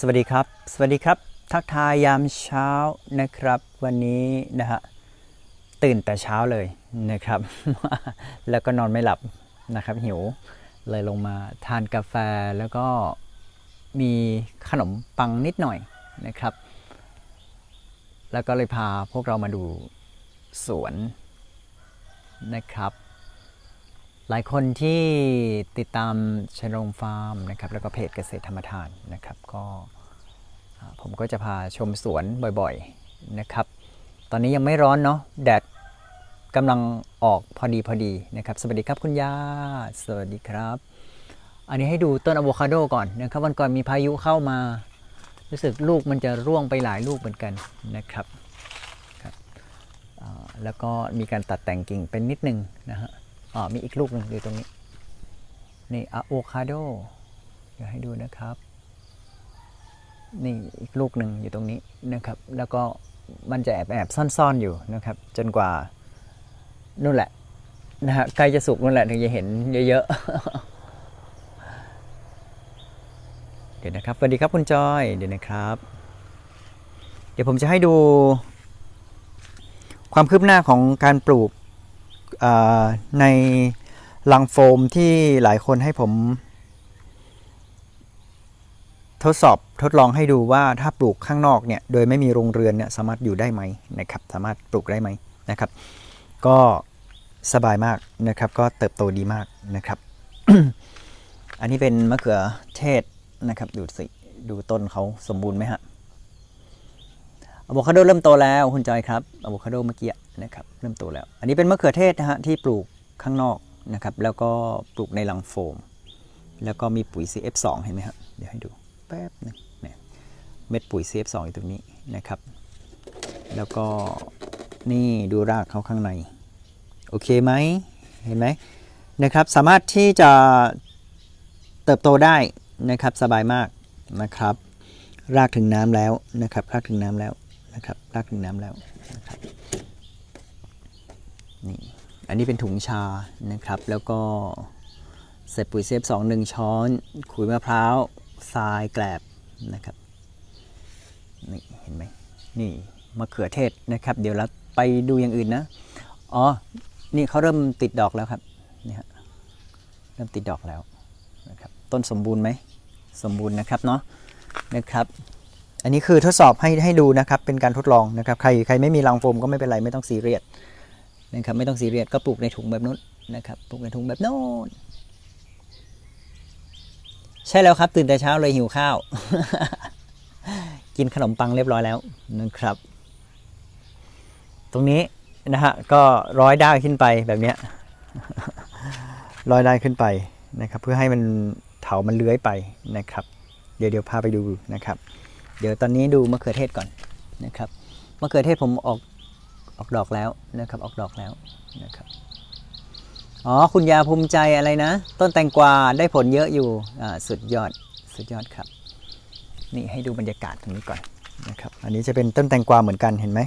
สวัสดีครับ สวัสดีครับ ทักทายยามเช้านะครับ วันนี้นะฮะตื่นแต่เช้าเลยนะครับ แล้วก็นอนไม่หลับนะครับหิวเลยลงมาทานกาแฟแล้วก็มีขนมปังนิดหน่อยนะครับ แล้วก็เลยพาพวกเรามาดูสวนนะครับ หลายคนที่ติดตามชนรงฟาร์มนะครับ แล้วก็เพจเกษตรธรรมทานนะครับ ก็ ผมก็จะพาชมสวนบ่อยๆนะครับ ตอนนี้ยังไม่ร้อนเนาะแดดกำลังออกพอดีพอดีนะครับ สวัสดีครับคุณย่าสวัสดีครับ อันนี้ให้ดูต้นอะโวคาโดก่อนนะครับ วันก่อนมีพายุเข้ามา รู้สึกลูกมันจะร่วงไปหลายลูกเหมือนกันนะครับครับแล้วก็มีการตัดแต่งกิ่งเป็นนิดนึงนะฮะอ๋อมีอีกลูกหนึ่งอยู่ตรงนี้นี่อะโวคาโดเดี๋ยวให้ดูนะครับ นี่อีกลูกหนึ่งอยู่ตรงนี้นะครับ แล้วก็มันจะแอบแอบซ่อนๆอยู่นะครับ จนกว่านู่นแหละนะฮะใกล้จะสุกนู่นแหละถึงจะเห็นเยอะๆ เดี๋ยวนะครับสวัสดีครับคุณจอยเดี๋ยวนะครับ เดี๋ยวผมจะให้ดู ความคืบหน้าของการปลูกในลังโฟมที่หลายคนให้ผม ทดสอบทดลองให้ดูว่าถ้าปลูกข้างนอกเนี่ยโดยไม่มีโรงเรือนเนี่ยสามารถอยู่ได้ไหมนะครับสามารถปลูกได้ไหมนะครับ ก็สบายมากนะครับ ก็เติบโตดีมากนะครับ อันนี้เป็นมะเขือเทศนะครับ ดูสิดูต้นเขาสมบูรณ์ไหมฮะอะโวคาโดเริ่มโตแล้วคุณจอยครับอะโวคาโดเมื่อกี้นะครับเริ่มโตแล้ว อันนี้เป็นมะเขือเทศนะฮะที่ปลูกข้างนอกนะครับ แล้วก็ปลูกในลังโฟม แล้วก็มีปุ๋ย CF2 เห็นไหมครับเดี๋ยวให้ดู แป๊บหนึงเนี่ยเม็ดปุ๋ย CF2 อยู่ตรงนี้นะครับ แล้วก็นี่ดูรากเขาข้างใน โอเคไหมเห็นไหมนะครับ สามารถที่จะเติบโตได้นะครับสบายมากนะครับ รากถึงน้ำแล้วนะครับ รากถึงน้ำแล้วนะครับรากถึงน้ำแล้วนะครับนี่อันนี้เป็นถุงชานะครับ แล้วก็ใส่ปุ๋ยเซฟสองหนึ่งช้อนขุยมะพร้าว ทรายแกลบนะครับนี่เห็นไหมนี่มะเขือเทศนะครับ เดี๋ยวเราไปดูอย่างอื่นนะอ๋อนี่เขาเริ่มติดดอกแล้วครับนี่ฮะเริ่มติดดอกแล้วนะครับต้นสมบูรณ์ไหมสมบูรณ์นะครับเนาะนะครับอันนี้คือทดสอบให้ให้ดูนะครับเป็นการทดลองนะครับใครใครไม่มีรังโฟมก็ไม่เป็นไรไม่ต้องซีเรียสนะครับไม่ต้องซีเรียสก็ปลูกในถุงแบบนู้นนะครับปลูกในถุงแบบโน้น ใช่แล้วครับ ตื่นแต่เช้าเลยหิวข้าว กินขนมปังเรียบร้อยแล้วนะครับ ตรงนี้นะฮะก็ร้อยด้ขึ้นไปแบบเนี้ยร้อยด้ขึ้นไปนะครับ เพื่อให้มันเถามันเลื้อยไปนะครับ เดี๋ยวเดี๋ยวพาไปดูนะครับ เดี๋ยวตอนนี้ดูมะเขือเทศก่อนนะครับมะเขือเทศผมออกออกดอกแล้วนะครับ ออกดอกแล้วนะครับ อ๋อ คุณยาภูมิใจอะไรนะ ต้นแตงกวาได้ผลเยอะอยู่อ่าสุดยอดสุดยอดครับ นี่ให้ดูบรรยากาศตรงนี้ก่อนนะครับ อันนี้จะเป็นต้นแตงกวาเหมือนกันเห็นไหม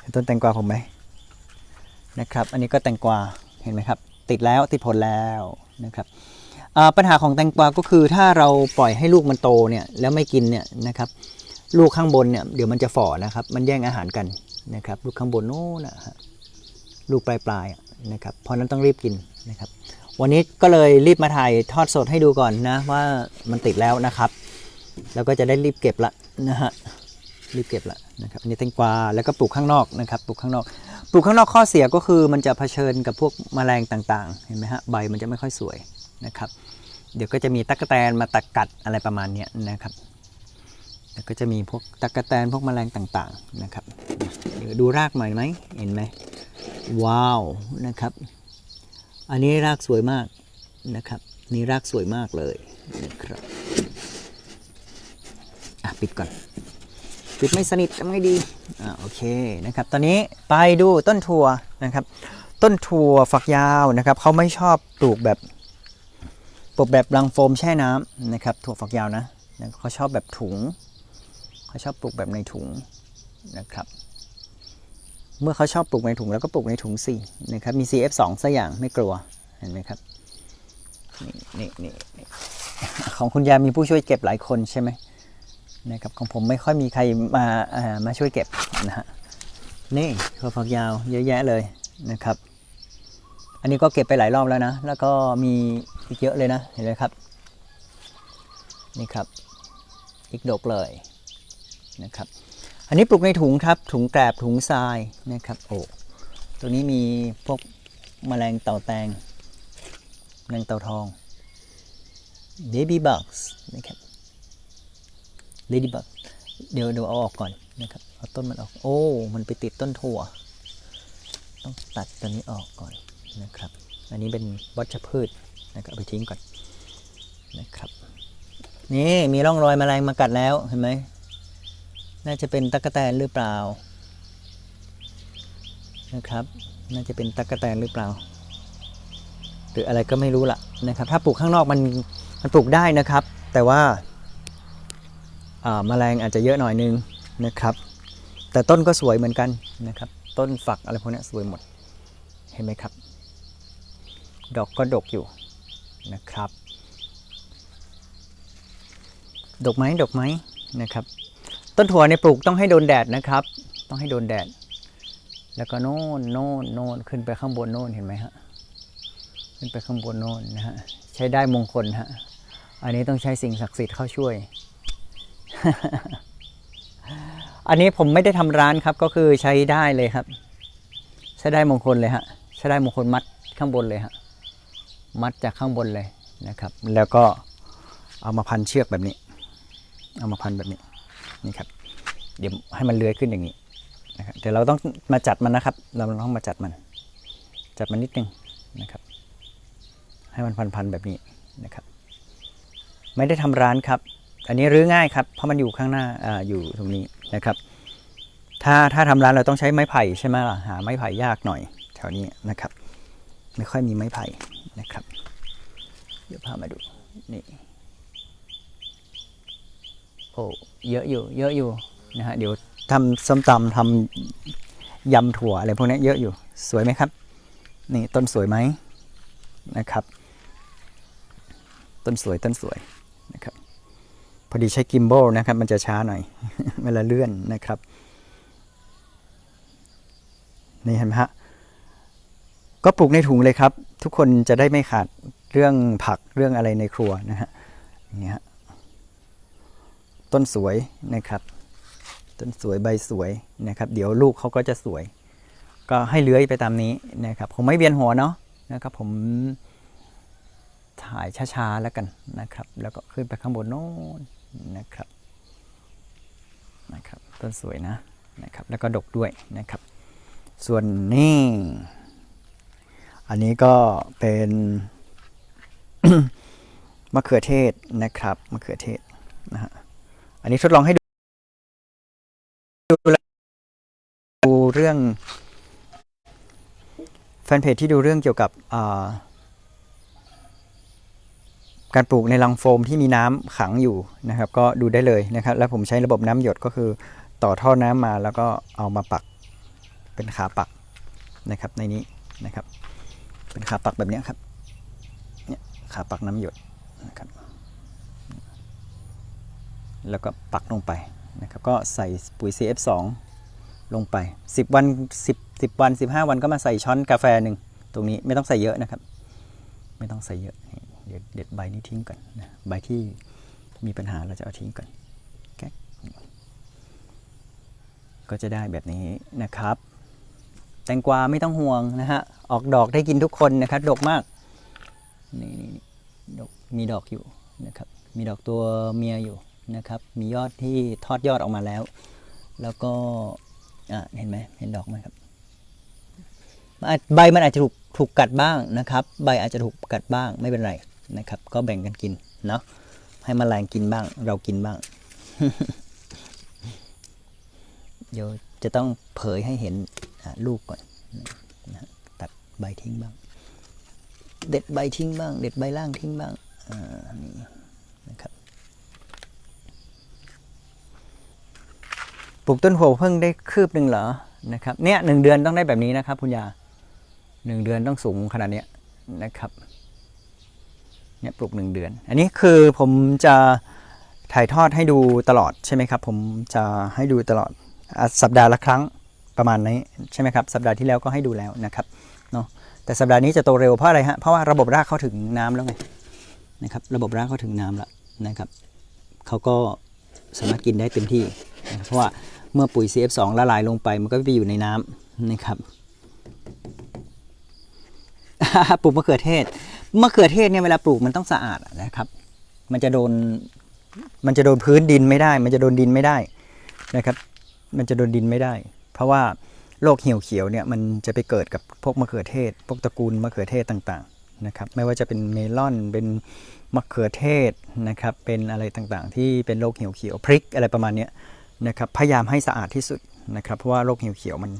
เห็นต้นแตงกวาผมไหมนะครับ อันนี้ก็แตงกวาเห็นไหมครับ ติดแล้วติดผลแล้วนะครับปัญหาของแตงกวาก็คือถ้าเราปล่อยให้ลูกมันโตเนี่ยแล้วไม่กินเนี่ยนะครับ ลูกข้างบนเนี่ยเดี๋ยวมันจะฝ่อนะครับ มันแย่งอาหารกันนะครับ ลูกข้างบนโน้นนะลูกปลายปลายๆอะ นะครับเพราะนั้นต้องรีบกินนะครับ วันนี้ก็เลยรีบมาถ่ายทอดสดให้ดูก่อนนะว่ามันติดแล้วนะครับ แล้วก็จะได้รีบเก็บละนะฮะรีบเก็บละนะครับอันนี้แตงกวาแล้วก็ปลูกข้างนอกนะครับปลูกข้างนอก ปลูกข้างนอกข้อเสียก็คือมันจะเผชิญกับพวกแมลงต่างๆ เห็นไหมฮะใบมันจะไม่ค่อยสวยนะครับ เดี๋ยวก็จะมีตั๊กแตนมาตะกกัดอะไรประมาณนี้นะครับแล้วก็จะมีพวกตั๊กแตนพวกแมลงต่างๆนะครับดูรากหน่อยไหมเห็นไหม ว้าวนะครับ อันนี้รากสวยมากนะครับ นี่รากสวยมากเลยนะครับอะปิดก่อนปิดไม่สนิททำไงดีอ่าโอเคนะครับ ตอนนี้ไปดูต้นถั่วนะครับ ต้นถั่วฝักยาวนะครับเขาไม่ชอบปลูกแบบปลูกแบบรังโฟมแช่น้ำนะครับ ถั่วฝักยาวนะนะเขาชอบแบบถุงเขาชอบปลูกแบบในถุงนะครับ เมื่อเขาชอบปลูกในถุงแล้วก็ปลูกในถุงสินะครับมี CF2 สักอย่างไม่กลัวเห็นไหมครับนี่นี่นี่ของคุณยายมีผู้ช่วยเก็บหลายคนใช่ไหมนะครับของผมไม่ค่อยมีใครมาอ่ามาช่วยเก็บนะฮะนี่ถั่วฝักยาวเยอะแยะเลยนะครับ อันนี้ก็เก็บไปหลายรอบแล้วนะ แล้วก็มีอีกเยอะเลยนะเห็นไหมครับนี่ครับอีกดกเลยนะครับ อันนี้ปลูกในถุงครับ ถุงแกลบถุงทรายนะครับโอ้ตัวนี้มีพวกแมลงเต่าแตงแมลงเต่าทอง baby bugs นะครับ ladybug เดี๋ยวเดี๋ยวเอาออกก่อนนะครับเอาต้นมันออก โอ้ มันไปติดต้นถั่ว ต้องตัดตัวนี้ออกก่อนนะครับ อันนี้เป็นวัชพืชนะครับเอาไปทิ้งก่อนนะครับ นี่มีร่องรอยแมลงมากัดแล้วเห็นไหม น่าจะเป็นตั๊กแตนหรือเปล่านะครับ น่าจะเป็นตั๊กแตนหรือเปล่า หรืออะไรก็ไม่รู้ละนะครับ ถ้าปลูกข้างนอกมันมันปลูกได้นะครับ แต่ว่าาแมลงอาจจะเยอะหน่อยนึงนะครับ แต่ต้นก็สวยเหมือนกันนะครับ ต้นฝักอะไรพวกนี้สวยหมด เห็นไหมครับ ดอกก็ดกอยู่นะครับ ดกไหมดกไหมนะครับ ต้นถั่วในยปลูกต้องให้โดนแดดนะครับ ต้องให้โดนแดด แล้วก็โน่นโน่นโน่นขึ้นไปข้างบนโน่นเห็นไหมฮะขึ้นไปข้างบนโน่นนะฮะใช้ได้มงคลฮะอันนี้ต้องใช้สิ่งศักดิ์สิทธิ์เข้าช่วย อันนี้ผมไม่ได้ทำร้านครับ ก็คือใช้ได้เลยครับ ใช้ได้มงคลเลยฮะใช้ได้มงคลมัดข้างบนเลยฮะมัดจากข้างบนเลยนะครับ แล้วก็เอามาพันเชือกแบบนี้ เอามาพันแบบนี้ นี่ครับ เดี๋ยวให้มันเลื้อยขึ้นอย่างนี้นะครับเดี๋ยวเราต้องมาจัดมันนะครับ เราต้องมาจัดมัน จัดมันนิดนึงนะครับ ให้มันพันๆแบบนี้นะครับ ไม่ได้ทำร้านครับ อันนี้รื้อง่ายครับ เพราะมันอยู่ข้างหน้าอ่าอยู่ตรงนี้นะครับ ถ้าถ้าทำร้านเราต้องใช้ไม้ไผ่ใช่ไหมล่ะหาไม้ไผ่ยากหน่อย แถวนี้นะครับ ไม่ค่อยมีไม้ไผ่นะครับ เดี๋ยวพามาดูนี่ โอ้เยอะอยู่ เยอะอยู่นะฮะเดี๋ยวทำส้มตำทำยำถั่วอะไรพวกนี้เยอะอยู่สวยไหมครับ นี่ต้นสวยไหมนะครับ ต้นสวยต้นสวยนะครับพอดีใช้กิมโบลนะครับ มันจะช้าหน่อย เวลาเลื่อนนะครับ นี่เห็นไหมฮะก็ปลูกในถุงเลยครับ ทุกคนจะได้ไม่ขาดเรื่องผักเรื่องอะไรในครัวนะฮะนี่ฮะ ต้นสวยนะครับ ต้นสวยใบสวยนะครับ เดี๋ยวลูกเขาก็จะสวย ก็ให้เลื้อยไปตามนี้นะครับ ผมไม่เวียนหัวเนาะนะครับ ผมถ่ายช้าๆแล้วกันนะครับ แล้วก็ขึ้นไปข้างบนโน้นนะครับนะครับ ต้นสวยนะนะครับ แล้วก็ดกด้วยนะครับ ส่วนนี่ อันนี้ก็เป็นมะเขือเทศนะครับมะเขือเทศนะฮะ อันนี้ทดลองให้ดูดูเรื่องแฟนเพจที่ดูเรื่องเกี่ยวกับการปลูกในรังโฟมที่มีน้ำขังอยู่นะครับ ก็ดูได้เลยนะครับ แล้วผมใช้ระบบน้ำหยดก็คือต่อท่อน้ำมาแล้วก็เอามาปักเป็นขาปักนะครับ ในนี้นะครับ เป็นขาปักแบบนี้ครับเนี่ยขาปักน้ำหยดนะครับ แล้วก็ปักลงไปนะครับก็ใส่ปุ๋ย CF2 ลงไป 10 วัน 10 10 วัน 15 วันก็มาใส่ช้อนกาแฟหนึ่งตรงนี้ไม่ต้องใส่เยอะนะครับ ไม่ต้องใส่เยอะเดี๋ยวเด็ดใบนี้ทิ้งก่อนนะใบที่มีปัญหาเราจะเอาทิ้งก่อนแก๊ก็จะได้แบบนี้นะครับ แตงกวาไม่ต้องห่วงนะฮะออกดอกได้กินทุกคนนะครับดกมากนี่นี่นี่ดกมีดอกอยู่นะครับมีดอกตัวเมียอยู่ นะครับ มียอดที่ทอดยอดออกมาแล้ว แล้วก็เห็นไหมเห็นดอกไหมครับใบมันอาจจะถูกถูกกัดบ้างนะครับ ใบอาจจะถูกกัดบ้างไม่เป็นไรนะครับ ก็แบ่งกันกินเนาะให้มแมลงกินบ้าง เรากินบ้าง เดี๋ยวจะต้องเผยให้เห็นลูกก่อนนะตัดใบทิ้งบ้าง เด็ดใบทิ้งบ้าง เด็ดใบล่างทิ้งบ้างอ่านี่นะครับ ปลูกต้นหัวเพิ่งได้คืบหนึ่งเหรอนะครับเนี่ยหนึ่งเดือนต้องได้แบบนี้นะครับคุณยาหนึ่งเดือนต้องสูงขนาดเนี้ยนะครับเนี่ยปลูกหนึ่งเดือน อันนี้คือผมจะถ่ายทอดให้ดูตลอดใช่ไหมครับ ผมจะให้ดูตลอดสัปดาห์ละครั้งประมาณนี้ใช่ไหมครับสัปดาห์ที่แล้วก็ให้ดูแล้วนะครับเนาะแต่สัปดาห์นี้จะโตเร็วเพราะอะไรฮะเพราะว่าระบบรากเข้าถึงน้ำแล้วไงนะครับระบบรากเข้าถึงน้ำแล้วนะครับเขาก็สามารถกินได้เต็มที่ เพราะว่า เมื่อปุ๋ย CF2 ละลายลงไป มันก็ไปอยู่ในน้ำนะครับปลูกมะเขือเทศมะเขือเทศเนี่ยเวลาปลูกมันต้องสะอาดนะครับ มันจะโดนมันจะโดนพื้นดินไม่ได้ มันจะโดนดินไม่ได้นะครับ มันจะโดนดินไม่ได้ เพราะว่าโรคเหี่ยวเขียวเนี่ยมันจะไปเกิดกับพวกมะเขือเทศ พวกตระกูลมะเขือเทศต่างๆนะครับ ไม่ว่าจะเป็นเมลอนเป็นมะเขือเทศนะครับ เป็นอะไรต่างๆ ที่เป็นโรคเหี่ยวเขียวพริกอะไรประมาณเนี้ย นะครับพยายามให้สะอาดที่สุดนะครับ เพราะว่าโรคเหี่ยวเขียวมัน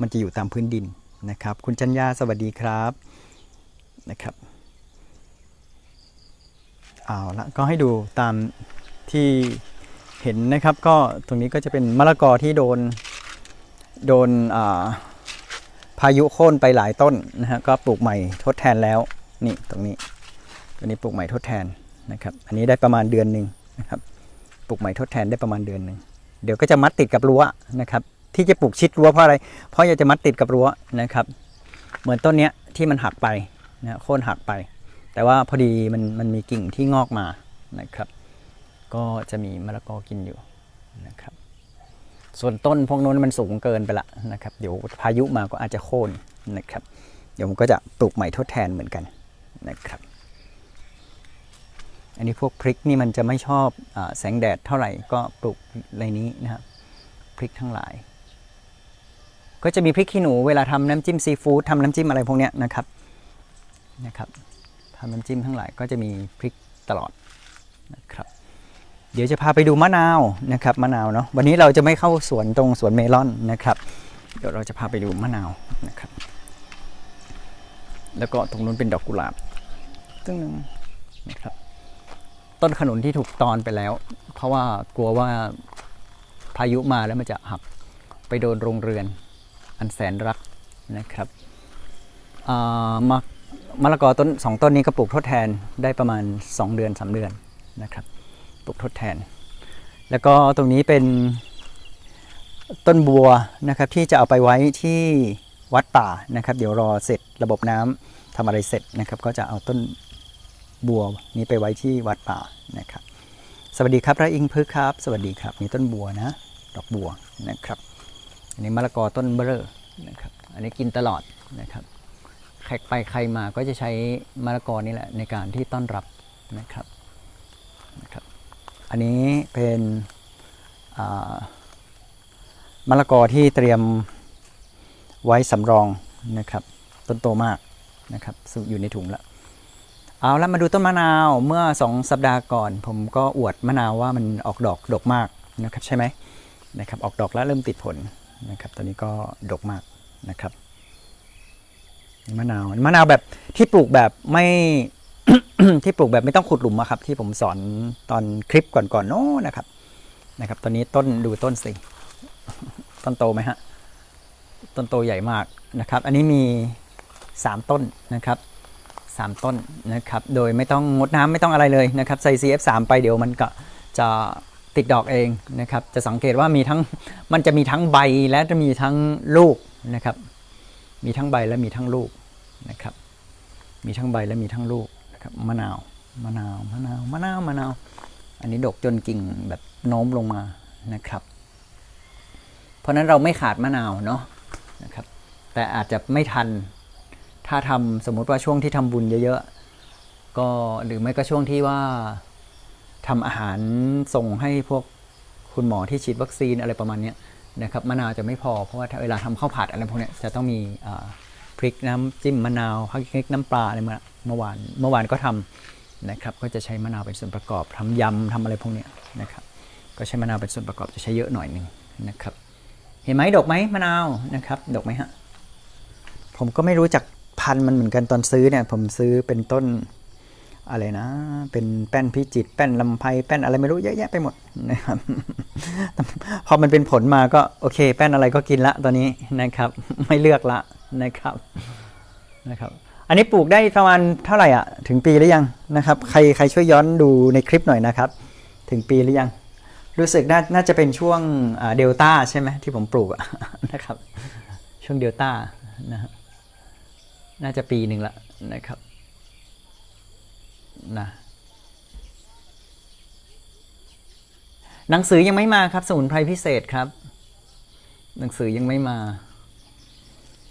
มันจะอยู่ตามพื้นดินนะครับ คุณจัญญาสวัสดีครับนะครับเอาละก็ให้ดูตามที่เห็นนะครับ ก็ตรงนี้ก็จะเป็นมะละกอที่โดนโดนาพายุโค่นไปหลายต้นนะฮะก็ปลูกใหม่ทดแทนแล้วนี่ตรงนี้ตัวนี้ปลูกใหม่ทดแทนนะครับ อันนี้ได้ประมาณเดือนหนึ่งนะครับ ปลูกใหม่ทดแทนได้ประมาณเดือนหนึ่ง เดี๋ยวก็จะมัดติดกับรั้วนะครับ ที่จะปลูกชิดรั้วเพราะอะไร เพราะอยากจะมัดติดกับรั้วนะครับ เหมือนต้นเนี้ยที่มันหักไปนะโค่นหักไป แต่ว่าพอดีมันมันมีกิ่งที่งอกมานะครับ ก็จะมีมะละกอกินอยู่นะครับ ส่วนต้นพวกนู้นมันสูงเกินไปละนะครับ เดี๋ยวพายุมาก็อาจจะโค่นนะครับ เดี๋ยวผมก็จะปลูกใหม่ทดแทนเหมือนกันนะครับ อันนี้พวกพริกนี่มันจะไม่ชอบอแสงแดดเท่าไหร่ก็ปลูกในนี้นะครับพริกทั้งหลาย ก็จะมีพริกขี้หนูเวลาทำน้ำจิ้มซีฟู้ดทำน้ำจิ้มอะไรพวกเนี้ยนะครับนะครับทำน้ำจิ้มทั้งหลายก็จะมีพริกตลอดนะครับเดี๋ยวจะพาไปดูมะนาวนะครับมะนาวเนาะวันนี้เราจะไม่เข้าสวนตรงสวนเมลอนนะครับ เดี๋ยวเราจะพาไปดูมะนาวนะครับ แล้วก็ตรงนู้นเป็นดอกกุหลาบตึ้งหนึงนะครับ ต้นขนุนที่ถูกตอนไปแล้ว เพราะว่ากลัวว่าพายุมาแล้วมันจะหักไปโดนโรงเรือนอันแสนรักนะครับมะมะละกอต้นสองต้นนี้ก็ปลูกทดแทนได้ประมาณ 2 เดือน 3 เดือนนะครับปลูกทดแทน แล้วก็ตรงนี้เป็นต้นบัวนะครับที่จะเอาไปไว้ที่วัดป่านะครับ เดี๋ยวรอเสร็จระบบน้ำทำอะไรเสร็จนะครับ ก็จะเอาต้น บัวนี้ไปไว้ที่วัดป่านะครับ สวัสดีครับพระอิงพึกษ์ครับ สวัสดีครับมีต้นบัวนะ ดอกบัวนะครับ อันนี้มะละกอต้นเบ้อนะครับ อันนี้กินตลอดนะครับใครไปใครมาก็จะใช้มะละกอนี่แหละในการที่ต้อนรับนะครับนะครับ อันนี้เป็นมะละกอที่เตรียมไว้สำรองนะครับ ต้นโตมากนะครับอยู่ในถุงแล้ว เอาแล้วมาดูต้นมะนาวเมื่อ 2 สัปดาห์ก่อน ผมก็อวดมะนาวว่ามันออกดอกดกมากนะครับใช่ไหมนะครับออกดอกแล้วเริ่มติดผลนะครับตอนนี้ก็ดกมากนะครับมะนาวมะนาวแบบที่ปลูกแบบไม่ที่ปลูกแบบไม่ต้องขุดหลุมอะครับ ที่ผมสอนตอนคลิปก่อนๆโน้นนะครับนะครับ ตอนนี้ต้นดูต้นสิต้นโตไหมฮะต้นโตใหญ่มากนะครับ อันนี้มี 3 ต้นนะครับ 3 ต้นนะครับโดยไม่ต้องงดน้ำไม่ต้องอะไรเลยนะครับใส่ CF3 ไปเดี๋ยวมันก็จะติดดอกเองนะครับจะสังเกตว่ามีทั้งมันจะมีทั้งใบและจะมีทั้งลูกนะครับมีทั้งใบและมีทั้งลูกนะครับมีทั้งใบและมีทั้งลูกนะครับมะนาวมะนาวมะนาวมะนาวมะนาว อันนี้ดกจนกิ่งแบบโน้มลงมานะครับ เพราะฉะนั้นเราไม่ขาดมะนาวเนาะนะครับแต่อาจจะไม่ทัน ถ้าทำสมมุติว่าช่วงที่ทำบุญเยอะๆ ก็หรือไม่ก็ช่วงที่ว่าทำอาหารส่งให้พวกคุณหมอที่ฉีดวัคซีนอะไรประมาณนี้นะครับมะนาวจะไม่พอเพราะว่าถ้าเวลาทำข้าวผัดอะไรพวกนี้จะต้องมีพริกน้ำจิ้มมะนาวพริกน้ำปลาอะไรมาเมื่อวานเมื่อวานก็ทำนะครับก็จะใช้มะนาวเป็นส่วนประกอบทำยำทำอะไรพวกนี้นะครับก็ใช้มะนาวเป็นส่วนประกอบจะใช้เยอะหน่อยหนึ่งนะครับเห็นไหมดอกไหมมะนาวนะครับดอกไหมฮะผมก็ไม่รู้จัก พันธุ์มันเหมือนกันตอนซื้อเนี่ย ผมซื้อเป็นต้นอะไรนะ เป็นแป้นพิจิต แป้นลำไพแป้นอะไรไม่รู้เยอะแยะไปหมดนะครับ พอมันเป็นผลมาก็โอเค แป้นอะไรก็กินละตอนนี้นะครับ ไม่เลือกละนะครับนะครับ อันนี้ปลูกได้ประมาณเท่าไหร่อะ ถึงปีหรือยังนะครับ ใครใครช่วยย้อนดูในคลิปหน่อยนะครับ ถึงปีหรือยัง รู้สึกน่าน่าจะเป็นช่วงเดลต้าใช่ไหมที่ผมปลูกนะครับ ช่วงเดลต้านะฮะ น่าจะปีหนึ่งละนะครับนะหนังสือยังไม่มาครับสมุนไพรพิเศษครับ หนังสือยังไม่มา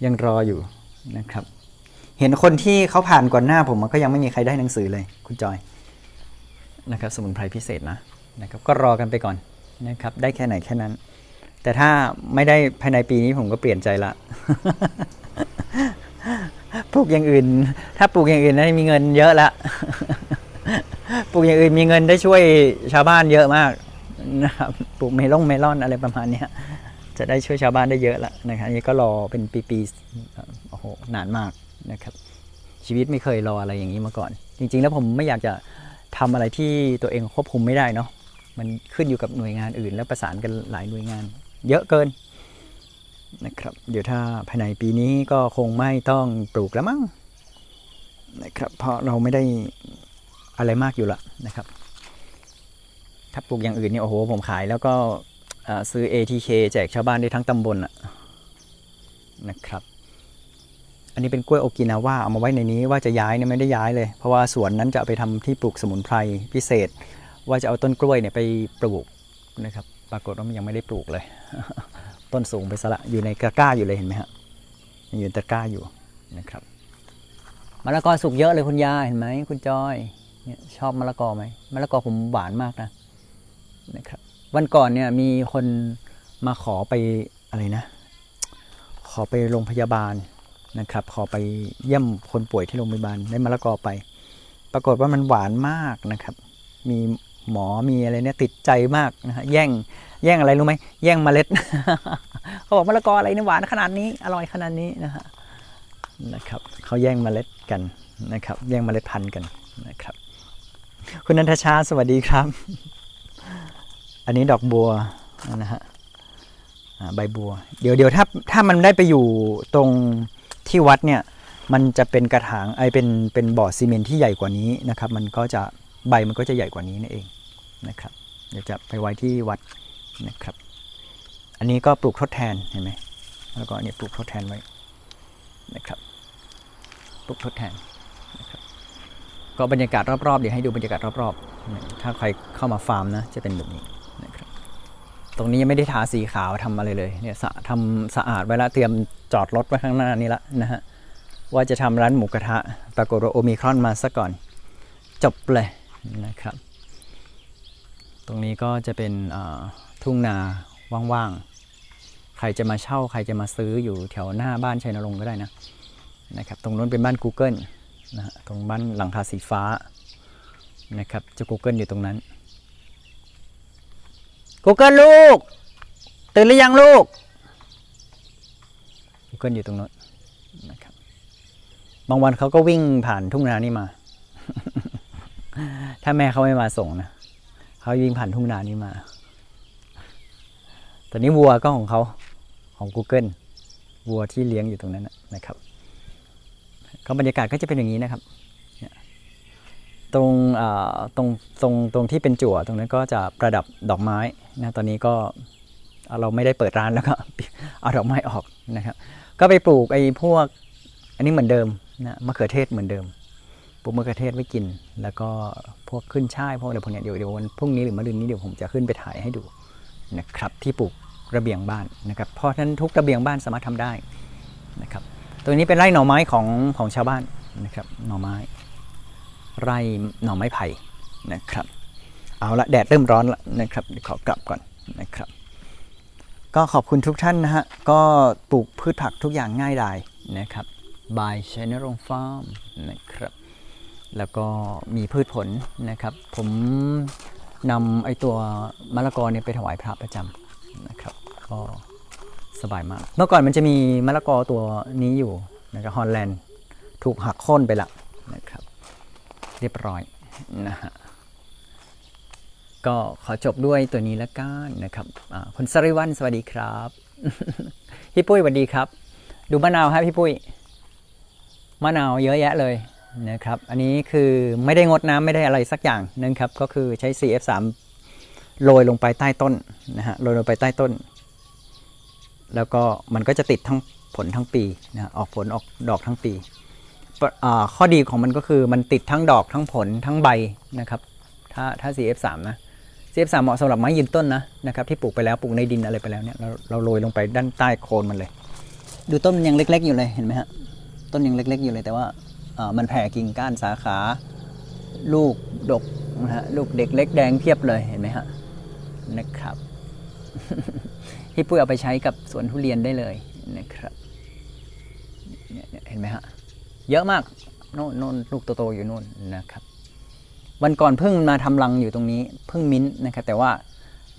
ยังรออยู่นะครับ เห็นคนที่เขาผ่านก่อนหน้าผมมันก็ยังไม่มีใครได้หนังสือเลย คุณจอยนะครับ สมุนไพรพิเศษนะนะครับ ก็รอกันไปก่อนนะครับ ได้แค่ไหนแค่นั้น แต่ถ้าไม่ได้ภายในปีนี้ผมก็เปลี่ยนใจละ ปลูกอย่างอื่น ถ้าปลูกอย่างอื่นได้มีเงินเยอะละปลูกอย่างอื่นมีเงินได้ช่วยชาวบ้านเยอะมากนะครับปลูกเมลงเมลอนอะไรประมาณนี้จะได้ช่วยชาวบ้านได้เยอะละนะครับนนี้ก็รอเป็นปีๆโอ้โหนานมากนะครับ ชีวิตไม่เคยรออะไรอย่างนี้มาก่อน จริง ๆ แล้วผมไม่อยากจะทำอะไรที่ตัวเองควบคุมไม่ได้เนาะมันขึ้นอยู่กับหน่วยงานอื่น แล้วประสานกันหลายหน่วยงาน เยอะเกิน นะครับเดี๋ยวถ้าภายในปีนี้ก็คงไม่ต้องปลูกแล้วมั้งนะครับเพราะเราไม่ได้อะไรมากอยู่ละนะครับ ถ้าปลูกอย่างอื่นนี่โอ้โหผมขายแล้วก็เอ่อซื้อ ATK แจกชาวบ้านได้ทั้งตำบลอะนะครับ อันนี้เป็นกล้วยโอกินาว่าเอามาไว้ในนี้ว่าจะย้ายเนี่ยไม่ได้ย้ายเลย เพราะว่าสวนนั้นจะเอาไปทำที่ปลูกสมุนไพรพิเศษ ว่าจะเอาต้นกล้วยเนี่ยไปปลูกนะครับ ปรากฏว่ามันยังไม่ได้ปลูกเลย ต้นสูงไปซะละอยู่ในตะกร้าอยู่เลยเห็นไหมฮะยังอยู่ในตะกร้าอยู่นะครับมะละกอสุกเยอะเลยคุณยายเห็นไหมคุณจอยเนี่ยชอบมะละกอไหมมะละกอผมหวานมากนะนะครับ วันก่อนเนี่ยมีคนมาขอไปอะไรนะ ขอไปโรงพยาบาลนะครับ ขอไปเยี่ยมคนป่วยที่โรงพยาบาลได้มะละกอไป ปรากฏว่ามันหวานมากนะครับ มีหมอมีอะไรเนี่ยติดใจมากนะฮะแย่ง แย่งอะไรรู้ไหมแย่งเมล็ด เขาบอกมะละกออะไรนี่หวานขนาดนี้อร่อยขนาดนี้นะฮะนะครับเขาแย่งเมล็ดกันนะครับ แย่งเมล็ดพันธุ์กันนะครับ คุณนันทชาสวัสดีครับ อันนี้ดอกบัวนะฮะใบบัว เดี๋ยวเดี๋ยวถ้าถ้ามันได้ไปอยู่ตรงที่วัดเนี่ยมันจะเป็นกระถางไอเป็นเป็นบ่อซีเมนที่ใหญ่กว่านี้นะครับ มันก็จะใบมันก็จะใหญ่กว่านี้นั่นเองนะครับ เดี๋ยวจะไปไว้ที่วัด นะครับ อันนี้ก็ปลูกทดแทนเห็นไหมแล้วก็อันนี้ปลูกทดแทนไว้นะครับ ปลูกทดแทนนะครับก็บรรยากาศรอบๆเดี๋ยวให้ดูบรรยากาศรอบๆถ้าใครเข้ามาฟาร์มนะจะเป็นแบบนี้นะครับ ตรงนี้ยังไม่ได้ทาสีขาวทำอะไรเลยเนี่ยสะทำสะอาดไว้แล้วเตรียมจอดรถไว้ข้างหน้านี้ละนะฮะว่าจะทำร้านหมูกระทะปรากฏว่าโอมิครอนมาซะก่อน จบเลยนะครับ ตรงนี้ก็จะเป็น ทุ่งนาว่างๆ ใครจะมาเช่าใครจะมาซื้ออยู่แถวหน้าบ้านชัยนรงค์ก็ได้นะนะครับ ตรงนู้นเป็นบ้าน Google นะตรงบ้านหลังคาสีฟ้านะครับจะ Google อยู่ตรงนั้น Google ลูก ตื่นหรือยังลูก Google อยู่ตรงนู้นนะครับบางวันเขาก็วิ่งผ่านทุ่งนานี่มา ถ้าแม่เขาไม่มาส่งนะเขาวิ่งผ่านทุ่งนานี้มา ตอนนี้วัวก็ของเขาของ Google วัวที่เลี้ยงอยู่ตรงนั้นนะครับก็บรรยากาศก็จะเป็นอย่างนี้นะครับตรงตรงตรงตรงที่เป็นจั่วตรงนั้นก็จะประดับดอกไม้นะตอนนี้ก็เราไม่ได้เปิดร้านแล้วก็เอาดอกไม้ออกนะครับ ก็ไปปลูกไอ้พวกอันนี้เหมือนเดิมนะมะเขือเทศเหมือนเดิมปลูกมะเขือเทศไว้กิน แล้วก็พวกขึ้นช่ายพวกอะไรพวกเนี้ยเดี๋ยวเดี๋ยววันพรุ่งนี้หรือมะรืนนี้เดี๋ยวผมจะขึ้นไปถ่ายให้ดู นะครับที่ปลูกระเบียงบ้านนะครับเพราะฉะนั้นทุกระเบียงบ้านสามารถทำได้นะครับตรงนี้เป็นไร่หน่อไม้ของของชาวบ้านนะครับหน่อไม้ ไร่หน่อไม้ไผ่นะครับ เอาละแดดเริ่มร้อนแล้วนะครับเดี๋ยวขอกลับก่อนนะครับ ก็ขอบคุณทุกท่านนะฮะก็ปลูกพืชผักทุกอย่างง่ายดายนะครับ by Channel Farm นะครับแล้วก็มีพืชผลนะครับ ผม นำไอตัวมะละกอเนี่ยไปถวายพระประจำนะครับ ก็สบายมาก เมื่อก่อนมันจะมีมะละกอตัวนี้อยู่นะครับฮอลแลนด์ถูกหักโค่นไปละนะครับ เรียบร้อยนะฮะก็ขอจบด้วยตัวนี้ละกันนะครับคุณสริวัลสวัสดีครับ พี่ปุ้ยสวัสดีครับ ดูมะนาวฮะพี่ปุ้ยมะนาวเยอะแยะเลย นะครับ อันนี้คือไม่ได้งดน้ำไม่ได้อะไรสักอย่างนะครับ ก็คือใช้ CF3 โรยลงไปใต้ต้นนะฮะโรยลงไปใต้ต้น แล้วก็มันก็จะติดทั้งผลทั้งปีนะฮะออกผลออกดอกทั้งปี ข้อดีของมันก็คือมันติดทั้งดอกทั้งผลทั้งใบนะครับ ถ้าถ้า CF3 นะ CF3 เหมาะสำหรับไม้ยืนต้นนะนะครับที่ปลูกไปแล้วปลูกในดินอะไรไปแล้วเนี่ยเราเราโรยลงไปด้านใต้โคนมันเลย ดูต้นมันยังเล็ก ๆ อยู่เลยเห็นไหมฮะต้นยังเล็ก ๆ อยู่เลยแต่ว่า มันแผ่กิ่งก้านสาขา ลูกดกนะฮะลูกเด็กเล็กแดงเพียบเลยเห็นไหมฮะนะครับพี่ปุ้ยเอาไปใช้กับสวนทุเรียนได้เลยนะครับเห็นไหมฮะเยอะมากโน่นโน่นลูกโตๆอยู่โน่นนะครับวันก่อนเพิ่งมาทำรังอยู่ตรงนี้เพิ่งมิ้นท์นะครับ แต่ว่า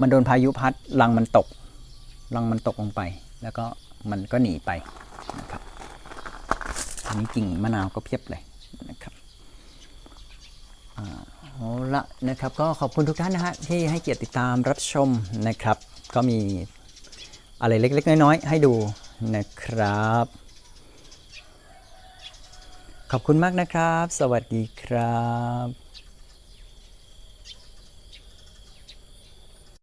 มันโดนพายุพัดรังมันตกรังมันตกลงไป แล้วก็มันก็หนีไปนะครับ อันนี้กิ่งมะนาวก็เพียบเลยนะครับเอาละนะครับก็ขอบคุณทุกท่านนะฮะที่ให้เกียรติติดตามรับชมนะครับ ก็มีอะไรเล็ก ๆ น้อย ๆ ให้ดูนะครับ ขอบคุณมากนะครับ สวัสดีครับ